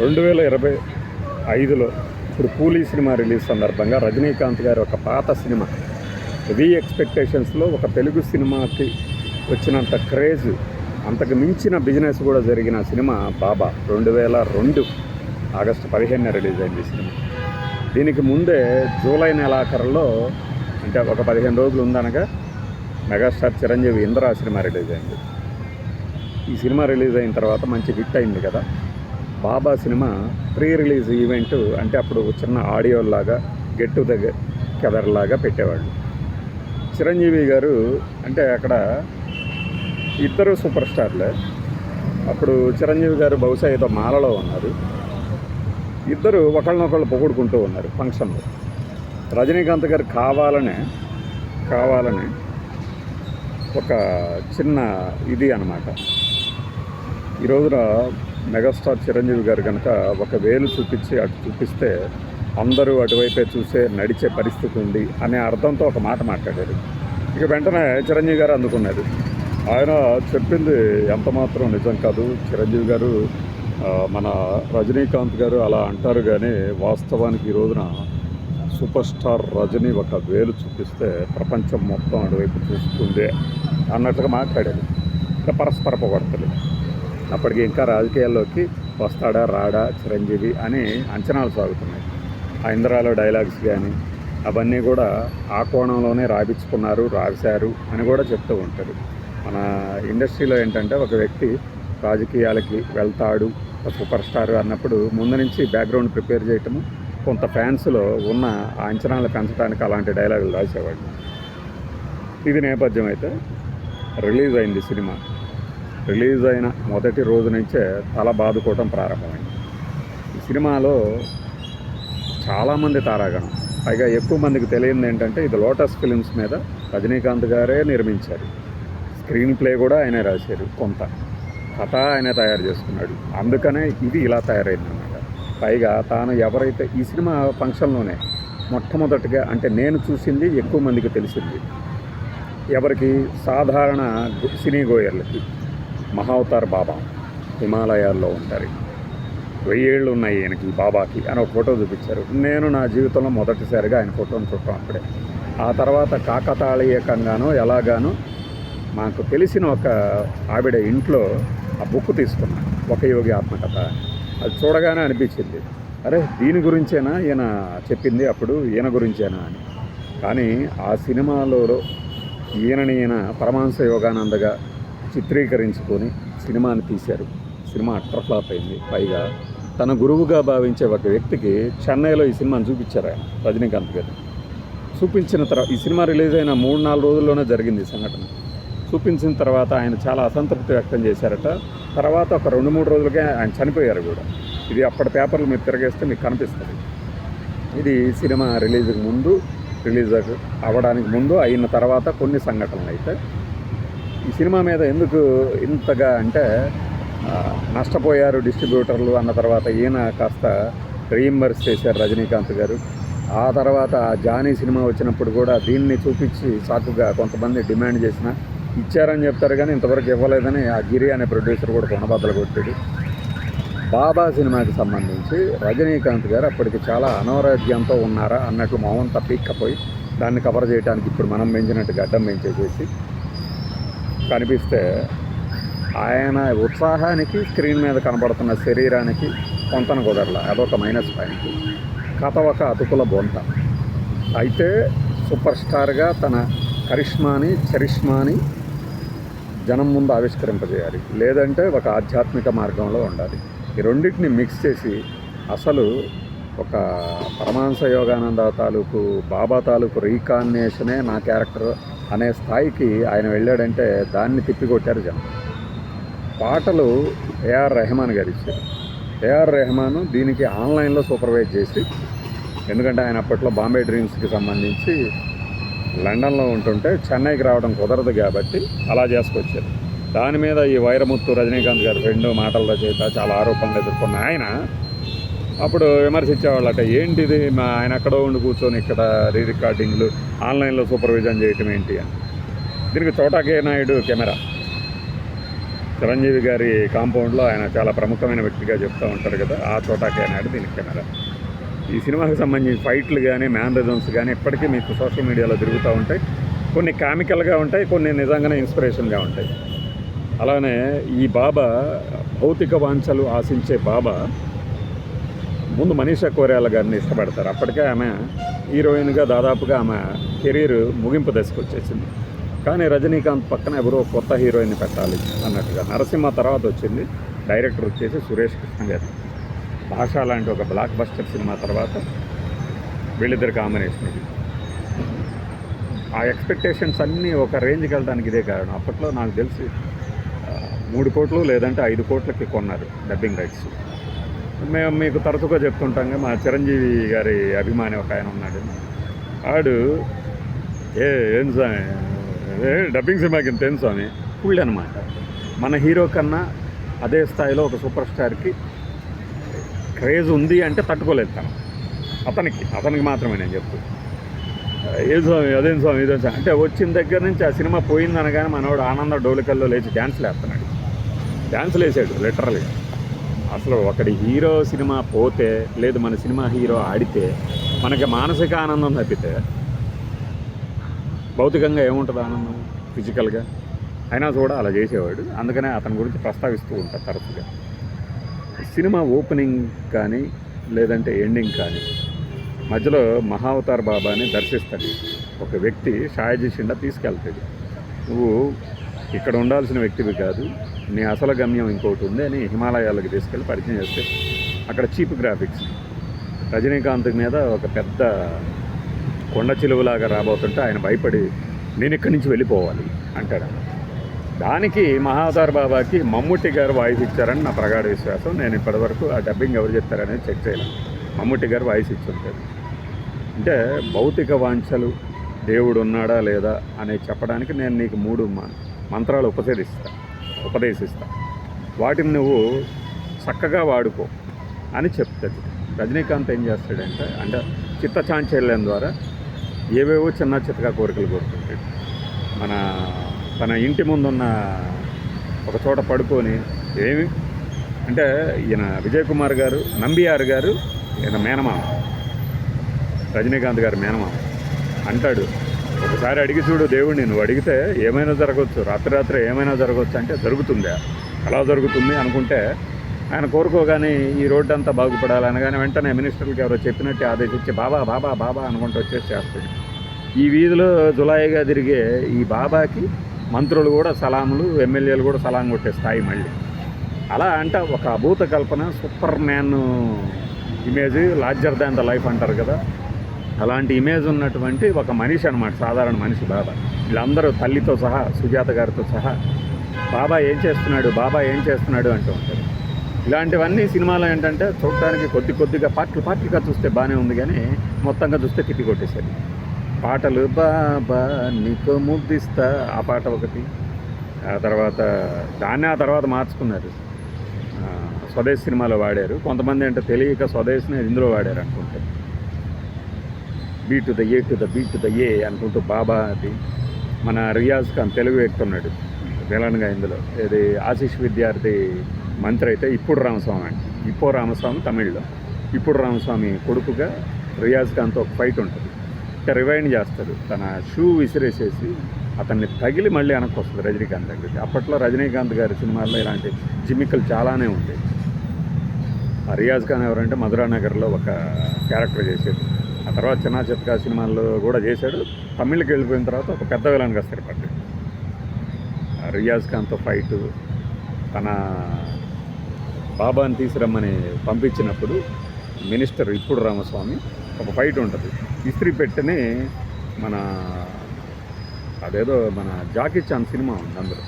రెండు వేల ఇరవై ఐదులో ఇప్పుడు కూలీ సినిమా రిలీజ్ సందర్భంగా రజనీకాంత్ గారి ఒక పాత సినిమా రీ ఎక్స్పెక్టేషన్స్లో ఒక తెలుగు సినిమాకి వచ్చినంత క్రేజ్ అంతకు మించిన బిజినెస్ కూడా జరిగిన సినిమా బాబా రెండు వేల రెండు ఆగస్టు పదిహేనున రిలీజ్ అయింది సినిమా. దీనికి ముందే జూలై నెలాఖరులో అంటే ఒక పదిహేను రోజులు ఉందనగా megastar Chiranjeevi Indra cinema release అయింది. ఈ సినిమా రిలీజ్ అయిన తర్వాత మంచి హిట్ అయింది కదా. Baba cinema pre release event అంటే అప్పుడు చిన్న ఆడియోలాగా గెట్ టు దగ్గర కదర్ లాగా పెట్టేవాళ్ళు. చిరంజీవి గారు అంటే అక్కడ ఇద్దరు సూపర్ స్టార్లే. అప్పుడు చిరంజీవి గారు బహుశా ఏదో మాలలో ఉన్నారు. ఇద్దరు ఒకళ్ళనొకళ్ళు పొగుడుకుంటూ ఉన్నారు ఫంక్షన్లో. రజనీకాంత్ గారు కావాలనే కావాలని ఒక చిన్న ఇది అన్నమాట. ఈ రోజున మెగాస్టార్ చిరంజీవి గారు కనుక ఒక వేలు చూపించి అటు చూపిస్తే అందరూ అటువైపే చూసే నడిచే పరిస్థితి ఉంది అనే అర్థంతో ఒక మాట మాట్లాడారు. ఇక వెంటనే చిరంజీవి గారు అందుకున్నారు. ఆయన చెప్పింది ఎంత మాత్రం నిజం కాదు. చిరంజీవి గారు మన రజనీకాంత్ గారు అలా అంటారు కానీ వాస్తవానికి ఈ రోజున సూపర్ స్టార్ రజనీ ఒక వేలు చూపిస్తే ప్రపంచం మొత్తం అటువైపు చూస్తుంది అన్నట్లుగా మాట్లాడారు. ఇక పరస్పర పొగడతలు. అప్పటికి ఇంకా రాజకీయాల్లోకి వస్తాడా రాడా చిరంజీవి అని అంచనాలు సాగుతున్నాయి. ఆ ఇంద్రాలో డైలాగ్స్ కానీ అవన్నీ కూడా ఆ కోణంలోనే రాయించుకున్నారు రాశారు అని కూడా చెప్తూ ఉంటారు. మన ఇండస్ట్రీలో ఏంటంటే ఒక వ్యక్తి రాజకీయాలకి వెళ్తాడు సూపర్ స్టార్ అన్నప్పుడు ముందు నుంచి బ్యాక్గ్రౌండ్ ప్రిపేర్ చేయటము కొంత ఫ్యాన్స్లో ఉన్న ఆ అంచనాలు పెంచడానికి అలాంటి డైలాగులు రాసేవాళ్ళు. ఇది నేపథ్యం అయితే రిలీజ్ అయింది సినిమా. రిలీజ్ అయిన మొదటి రోజు నుంచే తల బాదుకోవటం ప్రారంభమైంది. ఈ సినిమాలో చాలామంది తారాగణం పైగా ఎక్కువ మందికి తెలియంది ఏంటంటే ఇది లోటస్ ఫిలిమ్స్ మీద రజనీకాంత్ గారే నిర్మించారు. స్క్రీన్ ప్లే కూడా ఆయనే రాశారు కొంత కథ ఆయనే తయారు చేసుకున్నాడు. అందుకనే ఇది ఇలా తయారైందన్నమాట. పైగా తాను ఎవరైతే ఈ సినిమా ఫంక్షన్లోనే మొట్టమొదటిగా అంటే నేను చూసింది ఎక్కువ మందికి తెలిసింది. ఎవరికి? సాధారణ సినీ గోయర్లకి. మహావతార్ బాబా హిమాలయాల్లో ఉంటారు. వెయ్యేళ్ళు ఉన్నాయి ఈయనకి ఈ బాబాకి అని ఒక ఫోటో చూపించారు. నేను నా జీవితంలో మొదటిసారిగా ఆయన ఫోటోను చూడటం అప్పుడే. ఆ తర్వాత కాకతాళీయకంగానో ఎలాగానో మాకు తెలిసిన ఒక ఆవిడ ఇంట్లో ఆ బుక్ తీసుకున్నాను ఒక యోగి ఆత్మకథ. అది చూడగానే అనిపించింది. అరే దీని గురించేనా? ఈయన చెప్పింది అప్పుడు ఈయన గురించేనా అని. కానీ ఆ సినిమాలో ఈయనని ఈయన పరమాంస యోగానందగా చిత్రీకరించుకొని సినిమాని తీశారు. సినిమా అట్టర్ ఫ్లాప్ అయింది. పైగా తన గురువుగా భావించే ఒక వ్యక్తికి చెన్నైలో ఈ సినిమాని చూపించారు ఆయన రజనీకాంత్ గారు. చూపించిన తర్వాత ఈ సినిమా రిలీజ్ అయిన మూడు నాలుగు రోజుల్లోనే జరిగింది ఈ సంఘటన. చూపించిన తర్వాత ఆయన చాలా అసంతృప్తి వ్యక్తం చేశారట. తర్వాత ఒక రెండు మూడు రోజులకే ఆయన చనిపోయారు కూడా. ఇది అప్పటి పేపర్లు మీరు తిరగేస్తే మీకు కనిపిస్తుంది. ఇది సినిమా రిలీజ్కి ముందు రిలీజ్ అవ్వడానికి ముందు అయిన తర్వాత కొన్ని సంఘటనలు అయితే ఈ సినిమా మీద ఎందుకు ఇంతగా అంటే నష్టపోయారు డిస్ట్రిబ్యూటర్లు అన్న తర్వాత ఈయన కాస్త రీఎంబర్స్ చేశారు రజనీకాంత్ గారు. ఆ తర్వాత ఆ జానీ సినిమా వచ్చినప్పుడు కూడా దీన్ని చూపించి సాకుగా కొంతమంది డిమాండ్ చేసిన ఇచ్చారని చెప్తారు కానీ ఇంతవరకు ఇవ్వలేదని ఆ గిరి అనే ప్రొడ్యూసర్ కూడా కొనబద్దలు కొట్టాడు. బాబా సినిమాకి సంబంధించి రజనీకాంత్ గారు అప్పటికి చాలా అనారోగ్యంతో ఉన్నారా అన్నట్లు మౌనం తప్పిక్కపోయి దాన్ని కవర్ చేయడానికి ఇప్పుడు మనం పెంచినట్టు గడ్డం పెంచేసేసి కనిపిస్తే ఆయన ఉత్సాహానికి స్క్రీన్ మీద కనబడుతున్న శరీరానికి కొంతన కుదరల. అదొక మైనస్ పాయింట్. కథ ఒక అతుకుల బొంత. అయితే సూపర్ స్టార్గా తన కరిష్మాని చరిష్మాని జనం ముందు ఆవిష్కరింపజేయాలి. లేదంటే ఒక ఆధ్యాత్మిక మార్గంలో ఉండాలి. ఈ రెండింటిని మిక్స్ చేసి అసలు ఒక పరమాంస యోగానంద తాలూకు బాబా తాలూకు రీకాన్నేషనే నా క్యారెక్టర్ అనే స్థాయికి ఆయన వెళ్ళాడంటే దాన్ని తిప్పికొట్టారు జనం. పాటలు ఏఆర్ రెహమాన్ గారు ఇచ్చారు ఏఆర్ రెహమాన్ దీనికి ఆన్లైన్లో సూపర్వైజ్ చేసి ఎందుకంటే ఆయన అప్పట్లో బాంబే డ్రీమ్స్కి సంబంధించి లండన్లో ఉంటుంటే చెన్నైకి రావడం కుదరదు కాబట్టి అలా చేసుకొచ్చారు. దాని మీద ఈ వైరముత్తు రజనీకాంత్ గారి రెండు మాటల రచయిత చాలా ఆరోపణలు ఎదుర్కొన్న ఆయన అప్పుడు విమర్శించేవాళ్ళట ఏంటిది? మా ఆయన అక్కడో ఉండి కూర్చొని ఇక్కడ రీ రికార్డింగ్లు ఆన్లైన్లో సూపర్విజన్ చేయటం ఏంటి అని. దీనికి చోటాకే నాయుడు కెమెరా. చిరంజీవి గారి కాంపౌండ్లో ఆయన చాలా ప్రముఖమైన వ్యక్తిగా చెప్తూ ఉంటారు కదా ఆ చోటాకే నాయుడు దీనికి కెమెరా. ఈ సినిమాకి సంబంధించిన ఫైట్లు కానీ మ్యానరిజమ్స్ కానీ ఇప్పటికీ మీకు సోషల్ మీడియాలో తిరుగుతూ ఉంటాయి. కొన్ని కామికల్గా ఉంటాయి కొన్ని నిజంగానే ఇన్స్పిరేషన్గా ఉంటాయి. అలానే ఈ బాబా భౌతిక వాంఛలు ఆశించే బాబా ముందు మనీషా కోరేల గారిని ఇష్టపడతారు. అప్పటికే ఆమె హీరోయిన్గా దాదాపుగా ఆమె కెరీర్ ముగింపు దశకు వచ్చేసింది. కానీ రజనీకాంత్ పక్కన ఎవరో కొత్త హీరోయిన్ పెట్టాలి అన్నట్టుగా నరసింహ తర్వాత వచ్చింది. డైరెక్టర్ వచ్చేసి సురేష్ కృష్ణ గారు. భాష లాంటి ఒక బ్లాక్ బస్టర్ సినిమా తర్వాత వీళ్ళిద్దరు కాంబినేషన్ ఇది. ఆ ఎక్స్పెక్టేషన్స్ అన్నీ ఒక రేంజ్కి వెళ్ళడానికి ఇదే కారణం. అప్పట్లో నాకు తెలిసి మూడు కోట్లు లేదంటే ఐదు కోట్లకి కొన్నారు డబ్బింగ్ రైట్స్ మేము మీకు తరచుగా చెప్తుంటాం మా చిరంజీవి గారి అభిమాని ఒక ఆయన ఉన్నాడు. ఆడు ఏ ఏం స్వామి? ఏ డబ్బింగ్ సినిమాకి ఇంత ఏం స్వామి? ఫుల్ అనమాట మన హీరో కన్నా అదే స్థాయిలో ఒక సూపర్ స్టార్కి క్రేజ్ ఉంది అంటే తట్టుకోలేదు తను. అతనికి అతనికి మాత్రమే నేను చెప్తూ. ఏం స్వామి అదేం స్వామి ఇదేం స్వామి? అంటే వచ్చిన దగ్గర నుంచి ఆ సినిమా పోయిందనగానే మనవాడు ఆనంద డోలికల్లో లేచి డ్యాన్స్లు వేస్తున్నాడు. డ్యాన్స్లు వేసాడు లిటరల్గా. అసలు ఒకటి హీరో సినిమా పోతే లేదు మన సినిమా హీరో ఆడితే మనకి మానసిక ఆనందం తప్పితే భౌతికంగా ఏముంటుంది ఆనందం? ఫిజికల్గా. అయినా కూడా అలా చేసేవాడు. అందుకనే అతని గురించి ప్రస్తావిస్తూ ఉంటారు తరచుగా. సినిమా ఓపెనింగ్ కానీ లేదంటే ఎండింగ్ కానీ మధ్యలో మహావతార్ బాబాని దర్శిస్తాడు. ఒక వ్యక్తి షాయజీ షిండా తీసుకెళ్తాడు. నువ్వు ఇక్కడ ఉండాల్సిన వ్యక్తివి కాదు. నీ అసలు గమ్యం ఇంకోటి ఉంది అని హిమాలయాలకు తీసుకెళ్ళి పరిచయం చేస్తే అక్కడ చీప్ గ్రాఫిక్స్. రజనీకాంత్ మీద ఒక పెద్ద కొండ చిలువలాగా రాబోతుంటే ఆయన భయపడి నేను ఇక్కడి నుంచి వెళ్ళిపోవాలి అంటాడు. దానికి మహాదార్ బాబాకి మమ్ముట్టి గారు వాయిస్ ఇచ్చారని నా ప్రగాఢ విశ్వాసం. నేను ఇప్పటివరకు ఆ డబ్బింగ్ ఎవరు చెప్తారనేది చెక్ చేయలేదు. మమ్ముట్టి గారు వాయిస్ ఇచ్చి ఉంటారు అంటే భౌతిక వాంఛలు దేవుడు ఉన్నాడా లేదా అనేది చెప్పడానికి నేను నీకు మూడు మ- మంత్రాలు ఉపసేదిస్తాను ఉపదేశిస్తా. వాటిని నువ్వు చక్కగా వాడుకో అని చెప్తుంది రజనీకాంత్ ఏం చేస్తాడంటే అంటే చిత్తచాంచల్యం ద్వారా ఏవేవో చిన్న చిత్తగా కోరికలు కోరుకుంటాడు. మన తన ఇంటి ముందున్న ఒక చోట పడుకొని ఏమి? అంటే ఈయన విజయ్ కుమార్ గారు నంబియార్ గారు ఈయన మేనమామ. రజనీకాంత్ గారి మేనమామ. అంటాడు ఒకసారి అడిగి చూడు దేవుడిని నువ్వు అడిగితే ఏమైనా జరగవచ్చు రాత్రి రాత్రి ఏమైనా జరగవచ్చు అంటే జరుగుతుందా. అలా జరుగుతుంది అనుకుంటే ఆయన కోరుకోగానే ఈ రోడ్డు అంతా బాగుపడాలి అనగానే వెంటనే మినిస్టర్లకి ఎవరో చెప్పినట్టు ఆదేశించి బాబా బాబా బాబా అనుకుంటూ వచ్చేసి చేస్తాడు ఈ వీధిలో జులాయిగా తిరిగే ఈ బాబాకి మంత్రులు కూడా సలాములు ఎమ్మెల్యేలు కూడా సలాం కొట్టే స్థాయి మళ్ళీ. అలా అంటే ఒక అభూత కల్పన superman image larger than the life అంటారు కదా. అలాంటి ఇమేజ్ ఉన్నటువంటి ఒక మనిషి అనమాట సాధారణ మనిషి బాబా. వీళ్ళందరూ తల్లితో సహా సుజాత గారితో సహా బాబా ఏం చేస్తున్నాడు బాబా ఏం చేస్తున్నాడు అంటూ ఉంటారు. ఇలాంటివన్నీ సినిమాలో ఏంటంటే చూడటానికి కొద్ది కొద్దిగా పాటలు పాటలుగా చూస్తే బాగానే ఉంది కానీ మొత్తంగా చూస్తే తిప్పి కొట్టేశారు. పాటలు బాబా నీకు ముద్దిస్తా ఆ పాట ఒకటి. ఆ తర్వాత దాన్ని ఆ తర్వాత మార్చుకున్నారు. స్వదేశ్ సినిమాలో వాడారు. కొంతమంది అంటే తెలియక స్వదేశ్ని ఇందులో వాడారు అనుకుంటారు B to the A to the B to the A అనుకుంటూ బాబా అది మన రియాజ్ ఖాన్ తెలుగు ఎక్కుతున్నాడు. విలన్గా ఇందులో. ఇది ఆశీష్ విద్యార్థి మంత్రి అయితే ఇప్పుడు రామస్వామి. అండి ఇప్పో రామస్వామి తమిళ్ళో. ఇప్పుడు రామస్వామి కొడుకుగా రియాజ్ ఖాన్తో ఒక ఫైట్ ఉంటుంది. ఇంకా రివైండ్ చేస్తాడు. తన షూ విసిరేసేసి అతన్ని తగిలి మళ్ళీ వెనక్కి వస్తుంది రజనీకాంత్ దగ్గరికి. అప్పట్లో రజనీకాంత్ గారి సినిమాల్లో ఇలాంటి జిమ్మికలు చాలానే ఉంటాయి ఆ రియాజ్ ఖాన్ ఎవరంటే మధురానగర్లో ఒక క్యారెక్టర్ చేసేది. ఆ తర్వాత చిన్న చిత్కా సినిమాల్లో కూడా చేశాడు. తమిళ్కి వెళ్ళిపోయిన తర్వాత ఒక పెద్ద విలన్గా స్థిరపడ్డాడు రియాజ్ ఖాన్తో ఫైట్ తన బాబాని తీసురమ్మని పంపించినప్పుడు మినిస్టర్ ఇప్పుడు రామస్వామి ఒక ఫైట్ ఉంటుంది. ఇస్త్రీ పెట్టని మన అదేదో మన జాకీ చాన్ సినిమా ఉంది అందులో.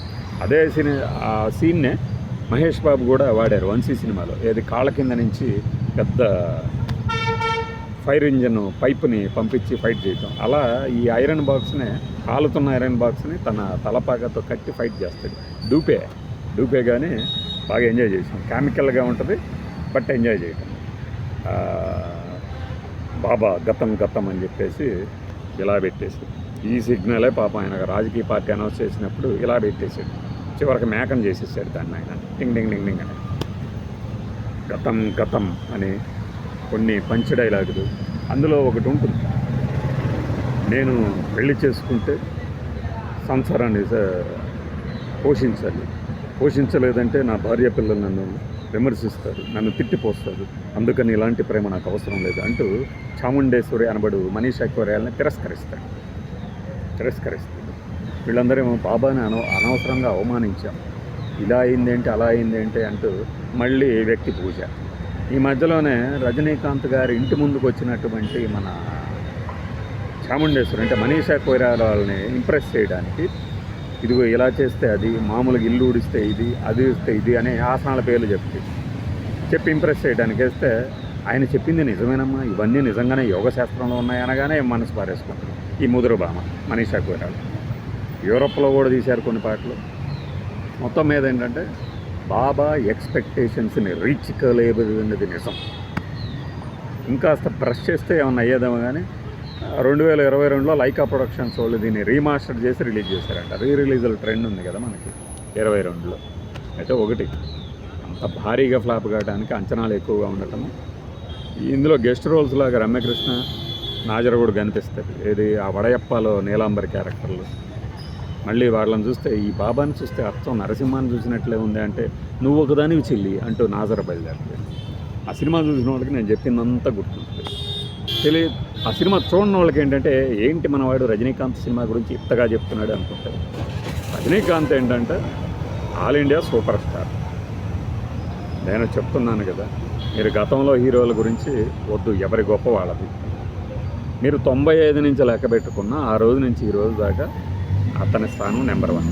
అదే సినీ ఆ సీన్నే మహేష్ బాబు కూడా వాడారు వంశీ సినిమాలో. ఏది కాళ్ళ కింద నుంచి పెద్ద ఫైర్ ఇంజిన్ పైప్ని పంపించి ఫైట్ చేయటం. అలా ఈ ఐరన్ బాక్స్నే కాలుతున్న ఐరన్ బాక్స్ని తన తలపాకతో కట్టి ఫైట్ చేస్తాడు. డూపే డూపే కానీ బాగా ఎంజాయ్ చేసాం కెమికల్గా ఉంటుంది బట్ ఎంజాయ్ చేయటం. బాబా గతం గతం అని చెప్పేసి ఇలా పెట్టేసి ఈ సిగ్నలే పాపం ఆయన రాజకీయ పార్టీ అనౌన్స్ చేసినప్పుడు ఇలా పెట్టేసాడు చివరికి మేకం చేసేసాడు దాన్ని ఆయన. టింగ్ టింగ్ టింగ్ టింగ్ అని. గతం గతం అని కొన్ని పంచ్ డైలాగులు. అందులో ఒకటి ఉంటుంది. నేను పెళ్ళి చేసుకుంటే సంసారాన్ని స- పోషించాలి. పోషించలేదంటే నా భార్య పిల్లలు నన్ను విమర్శిస్తారు. నన్ను తిట్టిపోస్తారు. అందుకని ఇలాంటి ప్రేమ నాకు అవసరం లేదు అంటూ చాముండేశ్వరి అనబడు మనీషా కొరేయాలని తిరస్కరిస్తాడు. తిరస్కరిస్తాడు. వీళ్ళందరేమో బాబాని అన అనవసరంగా అవమానించాం. ఇలా అయిందేంటి అలా అయిందేంటి అంటూ మళ్ళీ వ్యక్తి పూజ. ఈ మధ్యలోనే రజనీకాంత్ గారి ఇంటి ముందుకు వచ్చినటువంటి మన చాముండేశ్వరి అంటే మనీషా కొయిరాల వాళ్ళని ఇంప్రెస్ చేయడానికి ఇదిగో ఇలా చేస్తే అది మామూలుగా ఇల్లు ఊడిస్తే ఇది అది ఇస్తే ఇది అనే ఆసనాల పేర్లు చెప్పి చెప్పి ఇంప్రెస్ చేయడానికి వేస్తే ఆయన చెప్పింది నిజమేనమ్మా ఇవన్నీ నిజంగానే యోగ శాస్త్రంలో ఉన్నాయనగానే మనసు పారేసుకుంటారు ఈ ముదురు భామ మనీషా కొయిరాలు. యూరోప్లో కూడా తీశారు కొన్ని పాటలు. మొత్తం మీద ఏంటంటే బాబా ఎక్స్పెక్టేషన్స్ని రీచ్ కాలేబడినది నిజం. ఇంకాస్త బ్రష్ చేస్తే ఏమన్నా అయ్యేదేమో కానీ రెండు వేల ఇరవై రెండులో లైకా ప్రొడక్షన్స్ వాళ్ళు దీన్ని రీమాస్టర్ చేసి రిలీజ్ చేశారంట. రీ రిలీజుల ట్రెండ్ ఉంది కదా మనకి ఇరవై రెండులో. అయితే ఒకటి అంత భారీగా ఫ్లాప్ కావడానికి అంచనాలు ఎక్కువగా ఉండటం ఇందులో గెస్ట్ రోల్స్ లాగా రమ్యకృష్ణ నాజరగూడు కూడా కనిపిస్తుంది ఏది ఆ వడయప్పలో నీలాంబరి క్యారెక్టర్లు. మళ్ళీ వాళ్ళని చూస్తే ఈ బాబాని చూస్తే అర్థం నరసింహాన్ని చూసినట్లే ఉంది అంటే నువ్వు ఒకదానివి చెల్లి అంటూ నాజర బయలుదేరలేదు ఆ సినిమా చూసిన వాళ్ళకి నేను చెప్పిందంతా గుర్తుంది తెలియదు ఆ సినిమా చూడని వాళ్ళకి ఏంటంటే ఏంటి మనవాడు రజనీకాంత్ సినిమా గురించి ఇంతగా చెప్తున్నాడు అనుకుంటారు. రజనీకాంత్ ఏంటంటే ఆల్ ఇండియా సూపర్ స్టార్. నేను చెప్తున్నాను కదా మీరు గతంలో హీరోల గురించి వద్దు ఎవరి గొప్ప వాళ్ళది. మీరు తొంభై ఐదు నుంచి లెక్క పెట్టుకున్న ఆ రోజు నుంచి ఈ రోజు దాకా అతని స్థానం నెంబర్ వన్.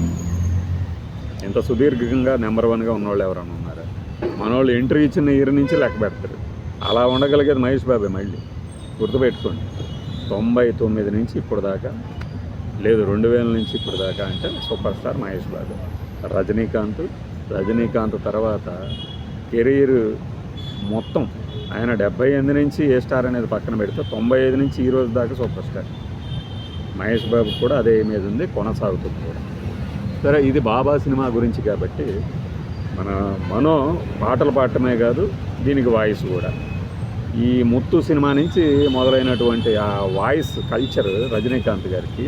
ఎంత సుదీర్ఘంగా నెంబర్ వన్గా ఉన్నవాళ్ళు ఎవరైనా ఉన్నారు? మనోళ్ళు ఎంట్రీ ఇచ్చిన ఇయర్ నుంచి లెక్క పెడతారు. అలా ఉండగలిగేది మహేష్ బాబే మళ్ళీ. గుర్తుపెట్టుకోండి. తొంభై తొమ్మిది నుంచి ఇప్పుడు దాకా లేదు రెండు వేల నుంచి ఇప్పుడు దాకా అంటే సూపర్ స్టార్ మహేష్ బాబు. రజనీకాంత్ రజనీకాంత్ తర్వాత కెరీర్ మొత్తం ఆయన డెబ్బై ఎనిమిది నుంచి ఏ స్టార్ అనేది పక్కన పెడితే తొంభై ఐదు నుంచి ఈ రోజు దాకా సూపర్ స్టార్. మహేష్ బాబు కూడా అదే ఇమేజ్ ఉంది కొనసాగుతుంది కూడా. సరే ఇది బాబా సినిమా గురించి కాబట్టి మన మనో పాటలు పాడటమే కాదు దీనికి వాయిస్ కూడా. ఈ ముత్తు సినిమా నుంచి మొదలైనటువంటి ఆ వాయిస్ కల్చర్ రజనీకాంత్ గారికి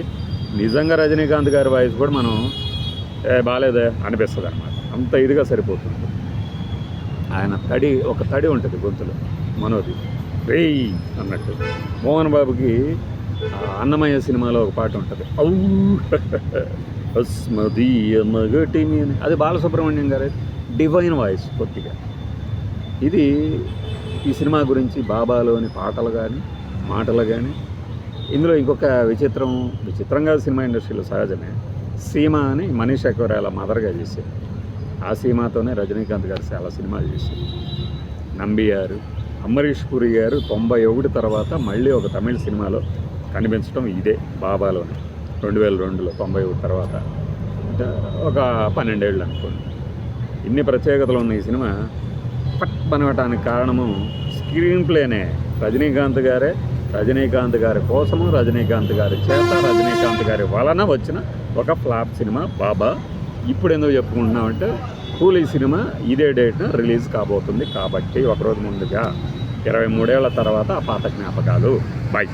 నిజంగా రజనీకాంత్ గారి వాయిస్ కూడా మనం ఏ బాగాలేదే అనిపిస్తుంది అనమాట అంత ఇదిగా సరిపోతుంది. ఆయన తడి ఒక తడి ఉంటుంది గొంతులో మనోది. రేయ్ అన్నట్టు. మోహన్ బాబుకి అన్నమయ్య సినిమాలో ఒక పాట ఉంటుంది. ఔ. అస్మదీయ మగటి అది బాలసుబ్రహ్మణ్యం గారి డివైన్ వాయిస్ కొద్దిగా. ఇది ఈ సినిమా గురించి బాబాలోని పాటలు కానీ మాటలు కానీ ఇందులో ఇంకొక విచిత్రం విచిత్రంగా సినిమా ఇండస్ట్రీలో సహజమే. సీమ అని మనీష్ అక్వరాల మదర్గా చేశారు. ఆ సీమాతోనే రజనీకాంత్ గారు చాలా సినిమాలు చేశారు. నంబియారు అమరీష్ పురి గారు తొంభై ఒకటి తర్వాత మళ్ళీ ఒక తమిళ సినిమాలో కనిపించడం ఇదే బాబాలోనే. రెండు వేల రెండులో తొంభై ఒకటి తర్వాత. ఒక పన్నెండేళ్ళు అనుకోండి. ఇన్ని ప్రత్యేకతలు ఉన్న ఈ సినిమా పట్ పనవటానికి కారణము స్క్రీన్ ప్లేనే రజనీకాంత్ గారే రజనీకాంత్ గారి కోసము రజనీకాంత్ గారి చేత రజనీకాంత్ గారి వలన వచ్చిన ఒక ఫ్లాప్ సినిమా బాబా. ఇప్పుడు ఎందుకు చెప్పుకుంటున్నామంటే కూలీ సినిమా ఇదే డేట్న రిలీజ్ కాబోతుంది కాబట్టి ఒకరోజు ముందుగా ఇరవై మూడేళ్ళ తర్వాత ఆ పాత జ్ఞాపకాలు. బై.